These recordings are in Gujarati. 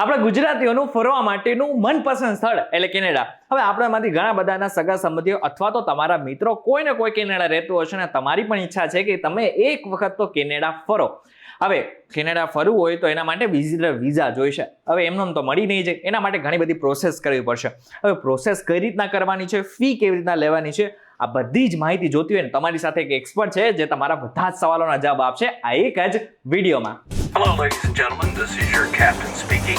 આપણા ગુજરાતીઓનું ફરવા માટેનું મનપસંદ સ્થળ એટલે કેનેડા. હવે આપણામાંથી ઘણા બધાના સગા સંબંધીઓ અથવા તો તમારા મિત્રો કોઈ ને કોઈ કેનેડા રહેતું હશે ને તમારી પણ ઈચ્છા છે કે તમે એક વખત તો કેનેડા ફરો. હવે કેનેડા ફરવું હોય તો એના માટે વિઝિટર વિઝા જોઈશે. હવે એમનો તો મળી નહીં જાય. એના માટે ઘણી બધી પ્રોસેસ કરવી પડશે. હવે પ્રોસેસ કઈ રીતના કરવાની છે? ફી કેવી રીતના લેવાની છે? આ બધી જ માહિતી જોતી હોય ને તમારી સાથે એક એક્સપર્ટ છે જે તમારા બધા જ સવાલોના જવાબ આપશે આ એક જ વિડીયોમાં. Hello, ladies and gentlemen. This is your captain speaking.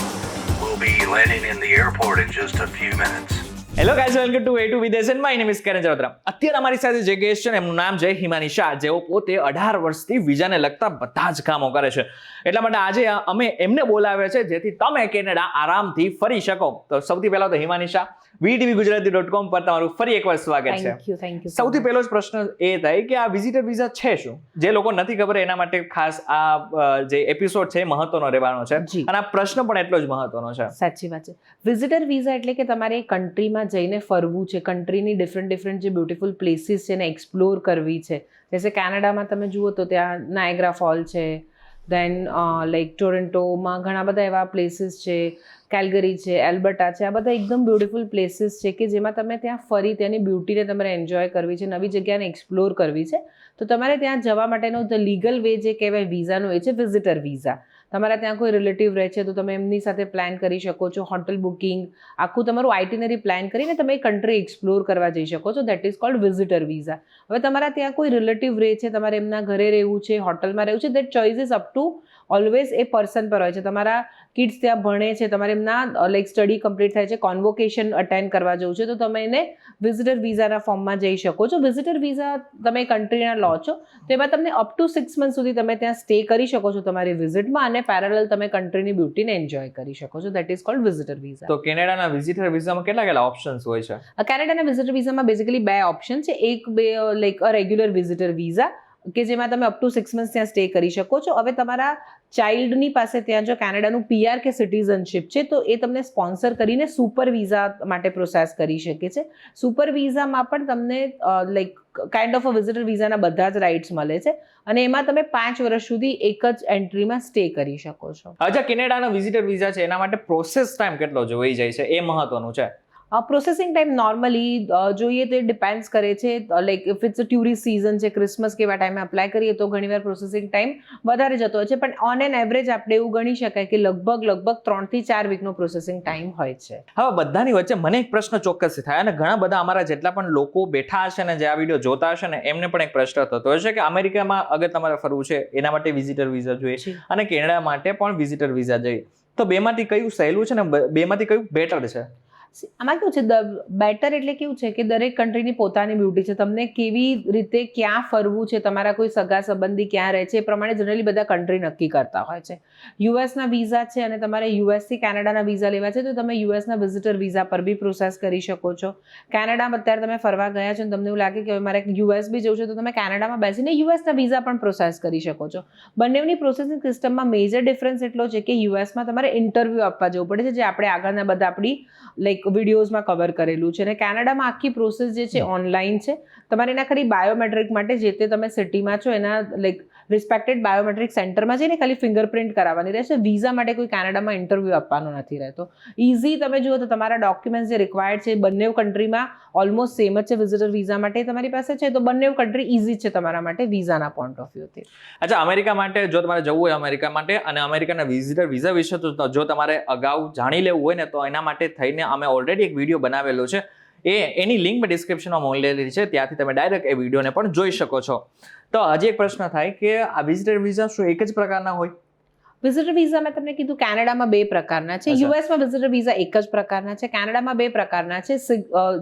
We'll be landing in the airport in just a few minutes. Hello guys welcome to A to વિદેશન my name is Karan Jarotra અત્યારે અમારી સાથે જે ગેસ્ટ છે ને એમનું નામ છે હિમાની શાહ જેઓ પોતે અઢાર વર્ષથી વિઝાને લગતા બધા જ કામો કરે છે એટલા માટે આજે અમે એમને બોલાવ્યા છે જેથી તમે કેનેડા આરામથી ફરી શકો તો સૌથી પહેલા તો Himani Shah VTV Gujarati dot com પર તમારું ફરી એકવાર સ્વાગત છે. થેન્ક યુ સૌથી પહેલો જ પ્રશ્ન એ થાય કે આ વિઝિટર વિઝા છે શું? જે લોકો નથી ખબર એના માટે ખાસ આ જે એપિસોડ છે મહત્વનો રહેવાનો છે. અને આ પ્રશ્ન પણ એટલો જ મહત્વનો છે. સાચી વાત છે. વિઝિટર વિઝા એટલે કે તમારે કન્ટ્રીમાં જઈને ફરવું છે કન્ટ્રીની ડિફરન્ટ ડિફરન્ટ જે બ્યુટિફુલ પ્લેસીસ છે એને એક્સપ્લોર કરવી છે. જેસે કેનેડામાં તમે જુઓ તો ત્યાં નાયગ્રા ફોલ છે દેન લાઈક ટોરન્ટોમાં ઘણા બધા એવા પ્લેસીસ છે કેલ્ગરી છે એલ્બર્ટા છે, આ બધા એકદમ બ્યુટિફુલ પ્લેસીસ છે કે જેમાં તમે ત્યાં ફરી ત્યાંની બ્યુટીને તમારે એન્જોય કરવી છે, નવી જગ્યાને એક્સપ્લોર કરવી છે. તો તમારે ત્યાં જવા માટેનો ધ લીગલ વે જે કહેવાય વિઝાનો એ છે વિઝિટર વિઝા તમારા ત્યાં કોઈ રિલેટિવ રહે છે, તો તમે એમની સાથે પ્લાન કરી શકો છો હોટલ બુકિંગ આખું તમારું આઇટિનરી પ્લાન કરીને તમે કન્ટ્રી એક્સપ્લોર કરવા જઈ શકો છો. That is called visitor visa હવે તમારા ત્યાં કોઈ રિલેટિવ રહે છે, તમારે એમના ઘરે રહેવું છે હોટલમાં રહેવું છે that choice is up to always A person પર હોય છે. તમારા કિડ્સ ત્યાં ભણે છે, તમારે એમના લાઈક સ્ટડી કમ્પ્લીટ થાય છે કોન્વોકેશન અટેન્ડ કરવા જવું છે, તો તમે એને વિઝિટર વિઝાના ફોર્મમાં જઈ શકો છો. વિઝિટર વિઝા તમે કન્ટ્રીના લો છો, તો એમાં તમને અપ ટુ સિક્સ મંથ સુધી તમે ત્યાં સ્ટે કરી શકો છો તમારી વિઝિટમાં અને પેરેલલ તમે કન્ટ્રીની બ્યુટીને એન્જોય કરી શકો છો. That is called visitor visa તો કેનેડાના વિઝિટર વિઝામાં કેટલા કેટલા ઓપ્શન્સ હોય છે? કેનેડાના વિઝિટર વિઝામાં બેઝિકલી બે ઓપ્શન છે. એક બે like a regular visitor visa કે જેમાં તમે અપ ટુ સિક્સ મંથ ત્યાં સ્ટે કરી શકો છો. હવે તમારા ચાઇલ્ડની પાસે ત્યાં જો કેનેડાનું પીઆર કે સિટીઝનશીપ છે તો એ તમને સ્પોન્સર કરીને સુપર વિઝા માટે પ્રોસેસ કરી શકે છે. સુપર વિઝામાં પણ તમને like kind of a visitor વિઝાના બધા જ રાઇટ્સ મળે છે અને એમાં તમે પાંચ વર્ષ સુધી એક જ એન્ટ્રીમાં સ્ટે કરી શકો છો. અચ્છા, કેનેડાનો વિઝિટર વિઝા છે, એના માટે પ્રોસેસ ટાઈમ કેટલો જોઈ જાય છે? એ મહત્વનું છે. પ્રોસેસિંગ ટાઈમ નોર્મલી જોઈએ તો ડિપેન્ડ્સ કરે છે like if it's a tourist season છે ક્રિસમસ કેવા ટાઈમે અપ્લાય કરીએ તો ઘણીવાર પ્રોસેસિંગ ટાઈમ વધારે જતો હોય છે. પણ ઓન એન એવરેજ આપણે એવું ગણી શકાય કે લગભગ લગભગ ત્રણથી ચાર વીકનો પ્રોસેસિંગ ટાઈમ હોય છે. હવે બધાની વચ્ચે મને એક પ્રશ્ન ચોક્કસ થાય અને ઘણા બધા અમારા જેટલા પણ લોકો બેઠા હશે ને જે આ વીડિયો જોતા હશે ને એમને પણ એક પ્રશ્ન થતો હશે કે અમેરિકામાં અગર તમારે ફરવું છે એના માટે વિઝિટર વિઝા જોઈએ છે અને કેનેડા માટે પણ વિઝિટર વિઝા જોઈએ. તો બેમાંથી કયું સહેલું છે ને બેમાંથી કયું બેટર છે? આમાં કેવું છે બેટર એટલે કેવું છે કે દરેક કન્ટ્રીની પોતાની બ્યુટી છે. તમને કેવી રીતે ક્યાં ફરવું છે, તમારા કોઈ સગા સંબંધી ક્યાં રહે છે, એ પ્રમાણે જનરલી બધા કન્ટ્રી નક્કી કરતા હોય છે. યુએસના વિઝા છે અને તમારે યુએસથી કેનેડાના વિઝા લેવા છે, તો તમે યુએસના વિઝિટર વિઝા પર બી પ્રોસેસ કરી શકો છો. કેનેડામાં અત્યારે તમે ફરવા ગયા છો અને તમને એવું લાગે કે હવે મારે યુએસ બી જવું છે, તો તમે કેનેડામાં બેસીને યુએસના વિઝા પણ પ્રોસેસ કરી શકો છો. બંનેની પ્રોસેસિંગ સિસ્ટમમાં મેજર ડિફરન્સ એટલો છે કે યુએસમાં તમારે ઇન્ટરવ્યૂ આપવા જવું પડે છે, જે આપણે આગળના બધા આપણી લાઈક વિડીયોઝમાં કવર કરેલું છે અને કેનેડામાં આખી પ્રોસેસ જે છે ઓનલાઈન છે. તમારે એના ખાલી બાયોમેટ્રિક માટે જે તે તમે સિટીમાં છો એના લાઈક રિસ્પેક્ટેડ બાયોમેટ્રિક સેન્ટરમાં જઈને ખાલી ફિંગરપ્રિન્ટ કરાવવાની રહેશે. વિઝા માટે કોઈ કેનેડામાં ઇન્ટરવ્યૂ આપવાનો નથી રહેતો. ઇઝી તમે જુઓ તો તમારા ડોક્યુમેન્ટ્સ જે રિક્વાયર્ડ છે બંને કન્ટ્રીમાં ઓલમોસ્ટ સેમ જ છે. વિઝિટર વિઝા માટે તમારી પાસે છે તો બંને કન્ટ્રી ઇઝી છે તમારા માટે વિઝાના પોઈન્ટ ઓફ વ્યૂથી અચ્છા, અમેરિકા માટે જો તમારે જવું હોય અમેરિકા માટે અને અમેરિકાના વિઝિટર વિઝા વિશે તો જો તમારે અગાઉ જાણી લેવું હોય ને તો એના માટે થઈને અમે ઓલરેડી એક વીડિયો બનાવેલો છે. એ એની લિંક મેં ડિસ્ક્રિપ્શનમાં મોકલેલી છે, ત્યાંથી તમે ડાયરેક્ટ એ વિડીયોને પણ જોઈ શકો છો. તો હજી એક પ્રશ્ન થાય કે આ વિઝિટર વિઝા શું એક જ પ્રકારના હોય? વિઝિટર વિઝા મેં તમને કીધું કેનેડામાં બે પ્રકારના છે. યુએસમાં વિઝિટર વિઝા એક જ પ્રકારના છે. કેનેડામાં બે પ્રકારના છે.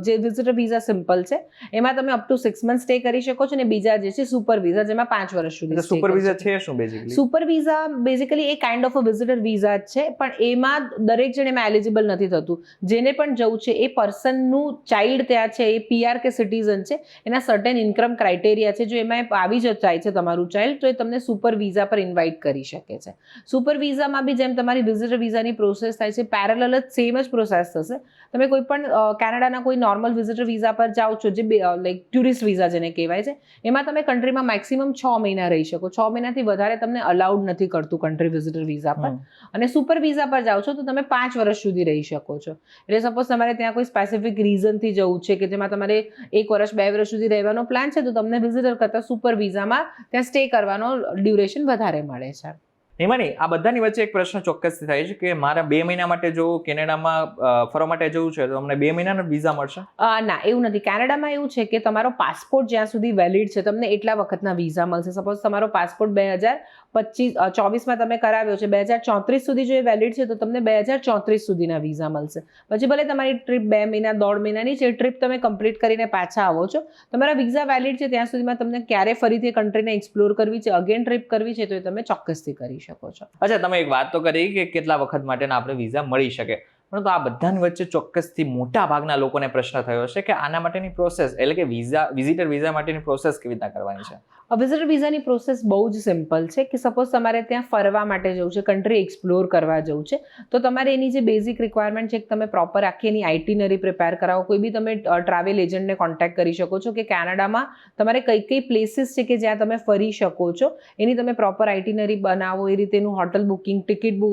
જે વિઝિટર વિઝા સિમ્પલ છે એમાં તમે up to six month stay કરી શકો છો અને બીજા જે છે સુપર વિઝા જેમાં પાંચ વર્ષ સુધી સુપર વિઝા છે. શું basically super visa basically A kind of a visitor visa જ છે પણ એમાં દરેક જણ એમાં એલિજિબલ નથી થતું. જેને પણ જવું છે એ પર્સનનું ચાઇલ્ડ ત્યાં છે એ પીઆર કે સિટીઝન છે એના સર્ટેન ઇન્કમ ક્રાઇટેરિયા છે જો એમાં આવી જ જાય છે તમારું ચાઇલ્ડ તો એ તમને સુપર વિઝા પર ઇન્વાઇટ કરી શકે છે. સુપર વિઝામાં બી જેમ તમારી વિઝિટર વિઝાની પ્રોસેસ થાય છે પેરેલલ જ સેમ જ પ્રોસેસ થશે. તમે કોઈ પણ કેનેડાના કોઈ નોર્મલ વિઝિટર વિઝા પર જાઓ છો જે લાઈક ટુરિસ્ટ વિઝા જેને કહેવાય છે એમાં તમે કન્ટ્રીમાં મેક્સિમમ છ મહિના રહી શકો. છ મહિનાથી વધારે તમને અલાઉડ નથી કરતું કન્ટ્રી વિઝિટર વિઝા પર. અને સુપર વિઝા પર જાઓ છો તો તમે પાંચ વર્ષ સુધી રહી શકો છો. એટલે સપોઝ તમારે ત્યાં કોઈ સ્પેસિફિક રીઝનથી જવું છે કે જેમાં તમારે એક વર્ષ બે વર્ષ સુધી રહેવાનો પ્લાન છે તો તમને વિઝિટર કરતાં સુપર વિઝામાં ત્યાં સ્ટે કરવાનો ડ્યુરેશન વધારે મળે છે. હિમાની આ બધાની વચ્ચે એક પ્રશ્ન ચોક્કસથી થાય છે કે મારા બે મહિના માટે જો કેનેડામાં ફરવા માટે જવું છે, તો અમને બે મહિનાનો વિઝા મળશે? ના, એવું નથી. કેનેડામાં એવું છે કે તમારો પાસપોર્ટ જ્યાં સુધી વેલિડ છે, તમને એટલા વખતના વિઝા મળશે. સપોઝ તમારો પાસપોર્ટ બે હજાર પચીસ ચોવીસમાં તમે કરાવ્યો છે, બે હજાર ચોત્રીસ સુધી જો એ વેલિડ છે, તો તમને બે હજાર ચોત્રીસ સુધીના વિઝા મળશે. પછી ભલે તમારી ટ્રીપ બે મહિના, દોઢ મહિનાની છે ટ્રીપ તમે કમ્પ્લીટ કરીને પાછા આવો છો. તમારા વિઝા વેલિડ છે, ત્યાં સુધીમાં તમને ક્યારે ફરીથી કન્ટ્રીને એક્સપ્લોર કરવી છે, અગેન ટ્રીપ કરવી છે, તો એ તમે ચોક્કસથી કરી શકો. છો. અચ્છા, તમે એક વાત તો કરી કે કેટલા વખત માટેના આપણે વિઝા મળી શકે. પરંતુ આ બધાની વચ્ચે ચોક્કસથી મોટા ભાગના લોકોને પ્રશ્ન થયો છે કે આના માટેની પ્રોસેસ એટલે કે વિઝા વિઝિટર વિઝા માટેની પ્રોસેસ કેવી રીતના કરવાની છે? વિઝિટર વિઝાની પ્રોસેસ બહુ જ સિમ્પલ છે કે સપોઝ તમારે ત્યાં ફરવા માટે જવું છે કન્ટ્રી એક્સપ્લોર કરવા જવું છે, તો તમારે એની જે બેઝિક રિક્વાયરમેન્ટ છે કે તમે પ્રોપર આખી એની આઇટીનરી પ્રિપેર કરાવો. કોઈ બી તમે ટ્રાવેલ એજન્ટને કોન્ટેક્ટ કરી શકો છો કે કેનેડામાં તમારે કઈ કઈ પ્લેસીસ છે કે જ્યાં તમે ફરી શકો છો. એની તમે પ્રોપર આઇટીનરી બનાવો, એ રીતેનું હોટલ બુકિંગ ટિકિટ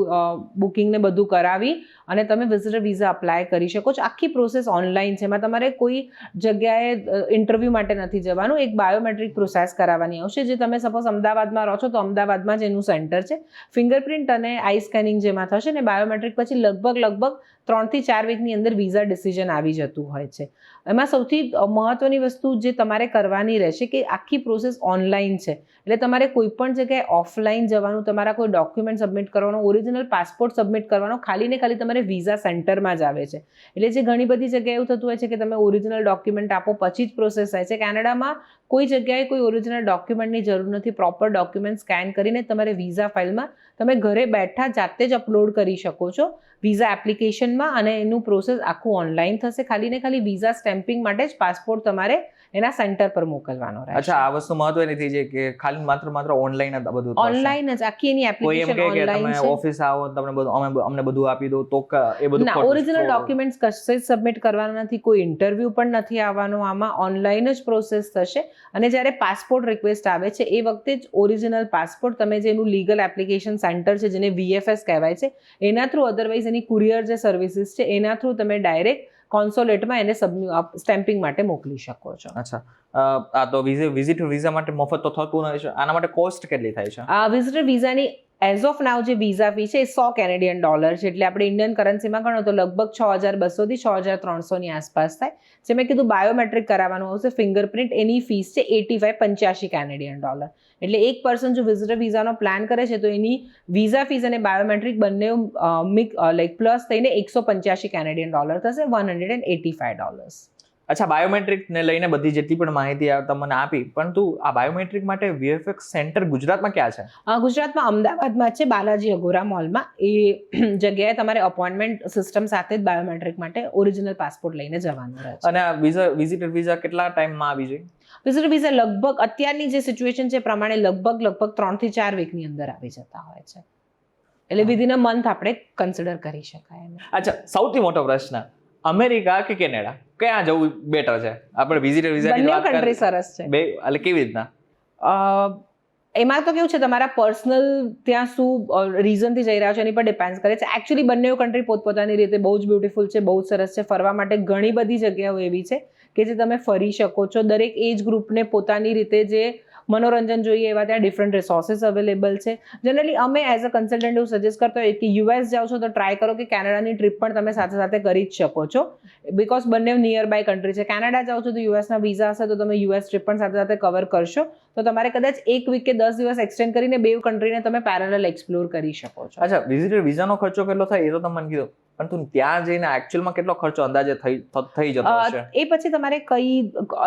બુકિંગને બધું કરાવી અને તમે વિઝિટર વિઝા અપ્લાય કરી શકો છો. આખી પ્રોસેસ ઓનલાઈન છે. એમાં તમારે કોઈ જગ્યાએ ઇન્ટરવ્યૂ માટે નથી જવાનું. એક બાયોમેટ્રિક પ્રોસેસ કરાવવાની આવશે. જે તમે સપોઝ અમદાવાદમાં રહો છો, તો અમદાવાદમાં જ એનું સેન્ટર છે. ફિંગરપ્રિન્ટ અને આઈ સ્કેનિંગ જેમાં થશે ને બાયોમેટ્રિક પછી લગભગ લગભગ ત્રણથી ચાર વીકની અંદર વિઝા ડિસિઝન આવી જતું હોય છે. એમાં સૌથી મહત્ત્વની વસ્તુ જે તમારે કરવાની રહેશે કે આખી પ્રોસેસ ઓનલાઈન છે. એટલે તમારે કોઈ પણ જગ્યાએ ઓફલાઈન જવાનું, તમારા કોઈ ડોક્યુમેન્ટ સબમિટ કરવાનો ઓરિજિનલ પાસપોર્ટ સબમિટ કરવાનો, ખાલી ને ખાલી તમારે વિઝા સેન્ટરમાં જ આવે છે. એટલે જે ઘણી બધી જગ્યાએ એવું થતું હોય છે કે તમે ઓરિજિનલ ડોક્યુમેન્ટ આપો, પછી જ પ્રોસેસ થાય છે. કેનેડામાં કોઈ જગ્યાએ કોઈ ઓરિજિનલ ડોક્યુમેન્ટની જરૂર નથી. પ્રોપર ડોક્યુમેન્ટ સ્કેન કરીને તમારે વિઝા ફાઇલમાં તમે ઘરે બેઠા જાતે જ અપલોડ કરી શકો છો વિઝા એપ્લિકેશનમાં અને એનું પ્રોસેસ આખું ઓનલાઈન થશે. ખાલી ને ખાલી વિઝા સ્ટેમ્પિંગ માટે જ પાસપોર્ટ તમારે એના સેન્ટર પર મોકલવાનો રહે અચ્છા આ વસ્તુ મહત્વની થઈ છે કે ખાલી માત્ર માત્ર ઓનલાઈન જ બધું. ઓનલાઈન જ આખી એની એપ્લિકેશન ઓનલાઈન છે. ઓફિસ આવો તમને બધું અમે અમને બધું આપી દો તો એ બધું ના ઓરિજિનલ ડોક્યુમેન્ટ્સ કશે સબમિટ કરવાના નથી કોઈ ઇન્ટરવ્યુ પણ નથી આવવાનો આમાં ઓનલાઈન જ પ્રોસેસ થશે. અને જ્યારે પાસપોર્ટ રિક્વેસ્ટ આવે છે એ વખતે જ ઓરિજિનલ પાસપોર્ટ તમે જે એનું લીગલ એપ્લિકેશન સેન્ટર છે જેને વીએફએસ કહેવાય છે એના થ્રુ અધરવાઇઝ એની કુરિયર જે સર્વિસીસ છે એના થ્રુ તમે ડાયરેક્ટ કોન્સોલેટમાં એને સબ સ્ટેમ્પિંગ માટે મોકલી શકો છો. અચ્છા. આ તો વિઝિટ વિઝા માટે મફત તો થતું નથી. આના માટે કોસ્ટ કેટલી થાય છે? આ વિઝિટર વિઝાની એઝ ઓફ નાવ જે વિઝા ફી છે એ સો કેનેડિયન ડોલર છે. એટલે આપણે ઇન્ડિયન કરન્સીમાં ગણો તો લગભગ છ હજાર બસોથી છ હજાર ત્રણસોની આસપાસ થાય. જે મેં કીધું બાયોમેટ્રિક કરાવવાનું આવશે ફિંગરપ્રિન્ટ એની ફીસ છે એટી ફાઈવ પંચ્યાસી કેનેડિયન ડોલર એટલે એક પર્સન જો વિઝિટર વિઝાનો પ્લાન કરે છે તો એની વિઝા ફીસ અને બાયોમેટ્રિક બંને મિક લાઈક પ્લસ થઈને એકસો પંચ્યાસી કેનેડિયન ડોલર થશે one hundred and eighty five dollars અચ્છા બાયોમેટ્રિકને લઈને બધી જેટલી પણ માહિતી તમને આપી પરંતુ આ બાયોમેટ્રિક માટે વીએફએક્સ સેન્ટર ગુજરાતમાં ક્યાં છે? ગુજરાતમાં અમદાવાદમાં છે બાલાજી અગોરા મોલમાં. એ જગ્યાએ તમારે અપોઇન્ટમેન્ટ સિસ્ટમ સાથે જ બાયોમેટ્રિક માટે ઓરિજિનલ પાસપોર્ટ લઈને જવાનું રહે અને વિઝા વિઝિટર વિઝા કેટલા ટાઈમમાં આવી જાય? વિઝિટર વિઝા લગભગ અત્યારની જે સિચ્યુએશન છે પ્રમાણે લગભગ લગભગ ત્રણથી ચાર વીકની અંદર આવી જતા હોય છે. એટલે વિધિન અ મંથ આપણે કન્સિડર કરી શકાય અચ્છા સૌથી મોટો પ્રશ્ન. અમેરિકા કે કેનેડા? ક્યાં જવું બેટર છે? આપણે વિઝિટર વિઝાની બંને કન્ટ્રી સરસ છે. બે એટલે કેવી રીતના? અ, એમાં તો કેવું છે તમારા પર્સનલ ત્યાં શું રીઝનથી જઈ રહ્યા છો એની પર ડિપેન્ડ કરે છે. એકચ્યુઅલી બંને કન્ટ્રી પોતપોતાની રીતે બહુ જ બ્યુટીફુલ છે બહુ સરસ છે. ફરવા માટે ઘણી બધી જગ્યાઓ એવી છે કે જે તમે ફરી શકો છો. દરેક એજ ગ્રુપને પોતાની રીતે જે મનોરંજન જોઈએ, એવા ત્યાં ડિફરન્ટ રિસોર્સિસ અવેલેબલ છે. જનરલી અમે એઝ અ કન્સલ્ટન્ટ એવું સજેસ્ટ કરતો હોય કે યુએસ જાઓ છો તો ટ્રાય કરો કે કેનેડાની ટ્રીપ પણ તમે સાથે સાથે કરી જ શકો છો. બિકોઝ બંને નિયર બાય કન્ટ્રી છે. કેનેડા જાઓ છો તો યુએસના વિઝા હશે તો તમે યુએસ ટ્રીપ પણ સાથે સાથે કવર કરશો. તો તમારે કદાચ એક વીક કે દસ દિવસ એક્સટેન્ડ કરીને બે કન્ટ્રીને તમે પેરેલલ એક્સપ્લોર કરી શકો છો. અચ્છા વિઝિટર વિઝાનો ખર્ચો કેટલો થાય એ તો તમે મને કીધું. પરંતુ ત્યાં જઈને એકચ્યુઅલમાં કેટલો ખર્ચો અંદાજે થઈ થઈ જતો હશે? એ પછી તમારે કઈ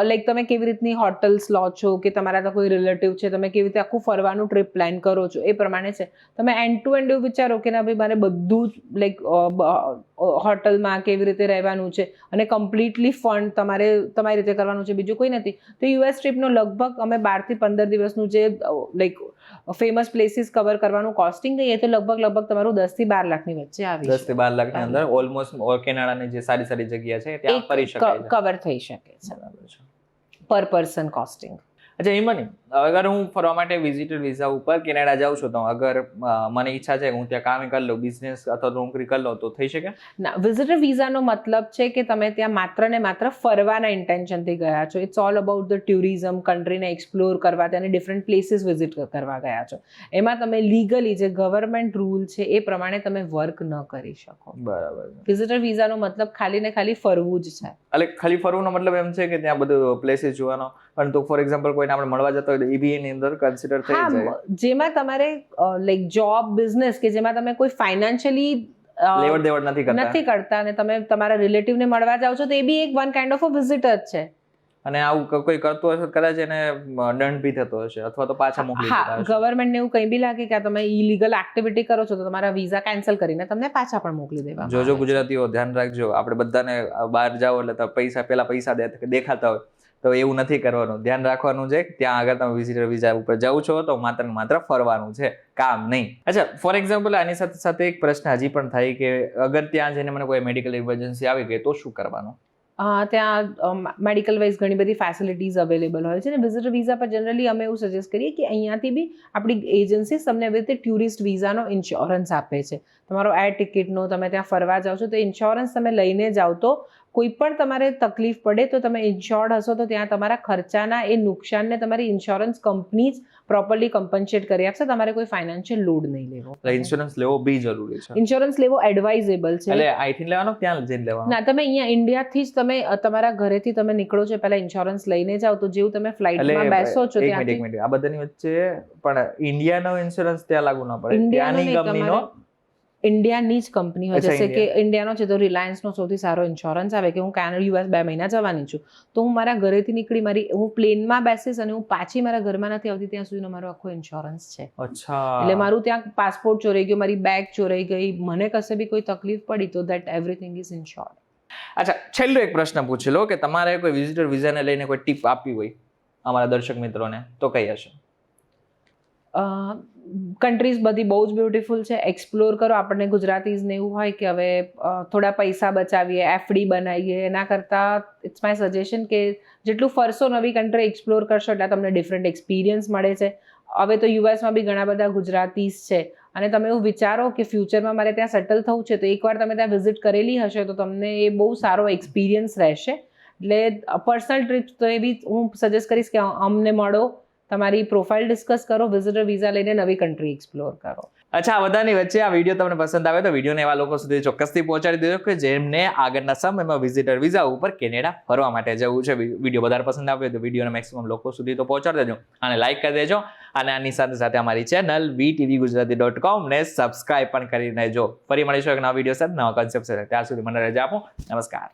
લાઈક તમે કેવી રીતની હોટલ્સ લો છો કે તમારા તો કોઈ રિલેટિવ છે તમે કેવી રીતે આખું ફરવાનું ટ્રીપ પ્લાન કરો છો? એ પ્રમાણે છે. તમે એન્ડ ટુ એન્ડ એવું વિચારો કે ના ભાઈ મારે બધું જ લાઈક હોટલમાં કેવી રીતે રહેવાનું છે અને કમ્પ્લીટલી ફંડ તમારે તમારી રીતે કરવાનું છે. બીજું કોઈ નથી. તો યુએસ ટ્રીપનો લગભગ અમે બારથી પંદર દિવસનું જે લાઈક ફેમસ પ્લેસીસ કવર કરવાનું કોસ્ટિંગ એ તો લગભગ લગભગ તમારું દસથી બાર લાખની વચ્ચે આવી દસથી બાર લાખની અંદર ઓલમોસ્ટ કેનાડાની જે સારી સારી જગ્યા છે ત્યાં ફરી શકાય કવર થઈ શકે છે. પર પર્સન કોસ્ટિંગ અચ્છા હિમાની અગર હું ફરવા માટે વિઝિટર વિઝા ઉપર કેનેડા જાઉં છું તો અગર મને ઈચ્છા છે કે હું ત્યાં કામ કરી લઉં બિઝનેસ અથવા નોકરી કરી લઉં તો થઈ શકે? ના વિઝિટર વિઝાનો મતલબ છે કે તમે ત્યાં માત્ર ને માત્ર ફરવાના ઇન્ટેન્શનથી ગયા છો. It's all about the tourism કન્ટ્રીને explore કરવા ત્યાંની ડિફરન્ટ પ્લેસીસ વિઝિટ કરવા ગયા છો. એમાં તમે લીગલી જે ગવર્મેન્ટ રૂલ છે એ પ્રમાણે તમે વર્ક ન કરી શકો. બરાબર. વિઝિટર વિઝાનો મતલબ ખાલી ને ખાલી ફરવું જ છે. એટલે ખાલી ફરવાનો મતલબ એમ છે કે ત્યાં બધું પ્લેસીસ જોવાનો? પણ તો ફોર એક્ઝામ્પલ કોઈને આપણે મળવા જતા હોય તો એ બી એની અંદર કન્સિડર થઈ જાય. જેમાં તમારે લાઈક જોબ બિઝનેસ કે જેમાં તમે કોઈ ફાઇનાન્શિયલી લેવડ દેવડ નથી કરતા. નથી કરતા અને તમે તમારા રિલેટિવને મળવા જાઓ છો તો એ બી એક one kind of a visitor છે. અને આવું કોઈ કરતું હશે કદાચ એને દંડ બી થતો હશે અથવા તો પાછા મોકલી હા દેતા ને એવું કંઈ બી લાગે કે તમે ઇલીગલ એક્ટિવિટી કરો છો તો તમારા વિઝા કેન્સલ કરીને તમને પાછા પણ મોકલી દેવા જો જો ગુજરાતીઓ ધ્યાન રાખજો. આપણે બધાને બહાર જાઓ એટલે પૈસા પેલા પૈસા દેખાતા હોય. તો એવું નથી કરવાનું. ધ્યાન રાખવાનું છે ત્યાં આગળ તમે વિઝિટર વિઝા ઉપર જાઓ છો તો માત્ર માત્ર ફરવાનું છે, કામ નહીં. અચ્છા ફોર એક્ઝામ્પલ આની સાથે સાથે એક પ્રશ્ન હજી પણ થાય કે અગર ત્યાં જઈને મને કોઈ મેડિકલ ઇમરજન્સી આવી ગઈ તો શું કરવાનું? ત્યાં મેડિકલ વાઇઝ ઘણી બધી ફેસિલિટીઝ અવેલેબલ હોય છે અને વિઝિટર વિઝા પર જનરલી અમે એવું સજેસ્ટ કરીએ કે અહીંયાથી બી આપણી એજન્સી તમને એવી રીતે ટુરિસ્ટ વિઝાનો ઇન્સ્યોરન્સ આપે છે. તમારો એર ટિકિટનો તમે ત્યાં ફરવા જાઓ છો તો ઇન્સ્યોરન્સ તમે લઈને જાઓ તો કોઈ પણ તમારે તકલીફ પડે તો તમે ઇન્સ્યોર્ડ હશો તો ત્યાં તમારા ખર્ચાના એ નુકસાનને તમારી ઇન્સ્યોરન્સ કંપની જ પ્રોપરલી કમ્પન્સેટ કરી આપશે. તમારે કોઈ ફાઇનાન્શિયલ લોડ નહીં લેવો. ઇન્સ્યોરન્સ લેવો બી જરૂરી છે. ઇન્સ્યોરન્સ લેવો એડવાઇઝેબલ છે. એટલે થિંક લેવાનો ત્યાં જઈને લેવાનો? ના તમે અહીંયા ઇન્ડિયાથી જ તમે તમારા ઘરેથી તમે નીકળો છો પહેલા ઇન્સ્યોરન્સ લઈને જાઓ તો જેવું તમે ફ્લાઇટમાં બેસો છો મિનિટ આ બધાની વચ્ચે પણ ઇન્ડિયાનો ઇન્સ્યોરન્સ ત્યાં લાગુ ન પડે. ત્યાંની કંપનીનો ઇન્ડિયાની જ કંપની હોય. અચ્છા, કે ઇન્ડિયાનો છે તો રિલાયન્સનો સૌથી સારો ઇન્સ્યોરન્સ આવે કે હું કેનેડા યુએસ બે મહિના જવાની છું. તો હું મારા ઘરેથી નીકળી મારી હું પ્લેનમાં બેસીશ અને હું પાછી મારા ઘરમાં નથી આવતી ત્યાં સુધીનો મારો આખો ઇન્સ્યોરન્સ છે. અચ્છા. એટલે મારું ત્યાં પાસપોર્ટ ચોરાઈ ગયો મારી બેગ ચોરાઈ ગઈ મને કશે બી કોઈ તકલીફ પડી તો દેટ એવરીથિંગ ઇઝ ઇન્શ્યોર્ડ અચ્છા છેલ્લો એક પ્રશ્ન પૂછી લો કે તમારે કોઈ વિઝિટર વિઝાને લઈને કોઈ ટીપ આપવી હોય? અમારા દર્શક મિત્રોને તો કઈ હશે? કન્ટ્રીઝ બધી બહુ જ બ્યુટિફુલ છે. એક્સપ્લોર કરો. આપણને ગુજરાતીઝને એવું હોય કે હવે થોડા પૈસા બચાવીએ એફડી બનાવીએ, એના કરતાં ઇટ્સ માય સજેશન કે જેટલું ફરશો નવી કન્ટ્રી એક્સપ્લોર કરશો એટલે તમને ડિફરન્ટ એક્સપિરિયન્સ મળે છે. હવે તો યુએસમાં બી ઘણા બધા ગુજરાતીઝ છે. અને તમે એવું વિચારો કે ફ્યુચરમાં મારે ત્યાં સેટલ થવું છે, તો એકવાર તમે ત્યાં વિઝિટ કરેલી હશે, તો તમને એ બહુ સારો એક્સપિરિયન્સ રહેશે. એટલે પર્સનલ ટ્રીપ તો એ બી હું સજેસ્ટ કરીશ કે અમને મળો. તમારી પ્રોફાઇલ ડિસ્કસ કરો વિઝિટર વિઝા લઈને નવી કન્ટ્રી એક્સપ્લોર કરો. અચ્છા, આ બધાની વચ્ચે આ વીડિયો તમને પસંદ આવે તો વિડીયોને એવા લોકો સુધી ચોક્કસથી પહોંચાડી દેજો કે જેમને આગળના સમયમાં વિઝિટર વિઝા ઉપર કેનેડા ફરવા માટે જવું છે. વીડિયો વધારે પસંદ આવે તો વિડીયોને મેક્સિમમ લોકો સુધી તો પહોંચાડી દેજો અને લાઈક કરી દેજો અને આની સાથે સાથે અમારી channel V TV Gujarati dot કોમને subscribe પણ કરી દેજો. ફરી મળીશું એક નવા વીડિયો સાથે. નવા કોન્સેપ્ટ સાથે. ત્યાં સુધી મને રજા આપો. નમસ્કાર.